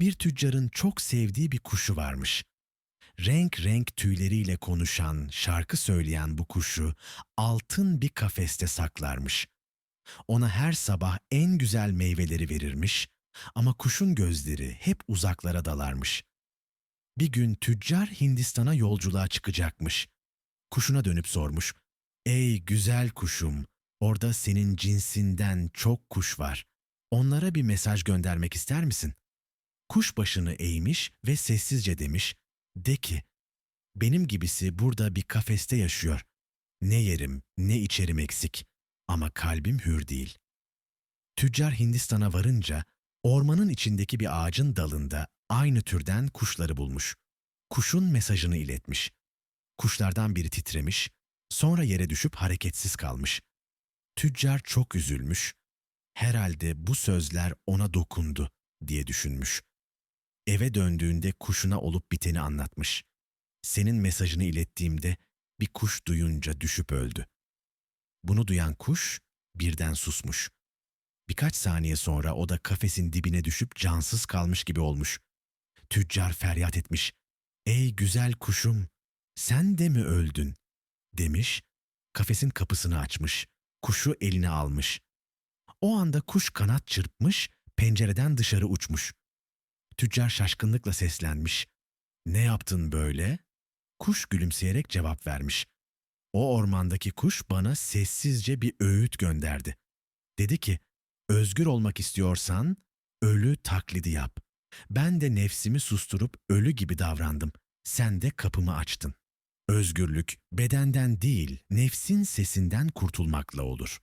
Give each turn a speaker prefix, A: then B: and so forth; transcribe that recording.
A: bir tüccarın çok sevdiği bir kuşu varmış. Renk renk tüyleriyle konuşan, şarkı söyleyen bu kuşu altın bir kafeste saklarmış. Ona her sabah en güzel meyveleri verirmiş ama kuşun gözleri hep uzaklara dalarmış. Bir gün tüccar Hindistan'a yolculuğa çıkacakmış. Kuşuna dönüp sormuş. Ey güzel kuşum, orada senin cinsinden çok kuş var. Onlara bir mesaj göndermek ister misin? Kuş başını eğmiş ve sessizce demiş. De ki, benim gibisi burada bir kafeste yaşıyor. Ne yerim, ne içerim eksik. Ama kalbim hür değil. Tüccar Hindistan'a varınca ormanın içindeki bir ağacın dalında aynı türden kuşları bulmuş. Kuşun mesajını iletmiş. Kuşlardan biri titremiş, sonra yere düşüp hareketsiz kalmış. Tüccar çok üzülmüş. Herhalde bu sözler ona dokundu diye düşünmüş. Eve döndüğünde kuşuna olup biteni anlatmış. Senin mesajını ilettiğimde bir kuş duyunca düşüp öldü. Bunu duyan kuş birden susmuş. Birkaç saniye sonra o da kafesin dibine düşüp cansız kalmış gibi olmuş. Tüccar feryat etmiş. Ey güzel kuşum, sen de mi öldün? Demiş, kafesin kapısını açmış, kuşu eline almış. O anda kuş kanat çırpmış, pencereden dışarı uçmuş. Tüccar şaşkınlıkla seslenmiş. Ne yaptın böyle? Kuş gülümseyerek cevap vermiş. O ormandaki kuş bana sessizce bir öğüt gönderdi. Dedi ki, özgür olmak istiyorsan ölü taklidi yap. Ben de nefsimi susturup ölü gibi davrandım. Sen de kapımı açtın. Özgürlük bedenden değil, nefsin sesinden kurtulmakla olur.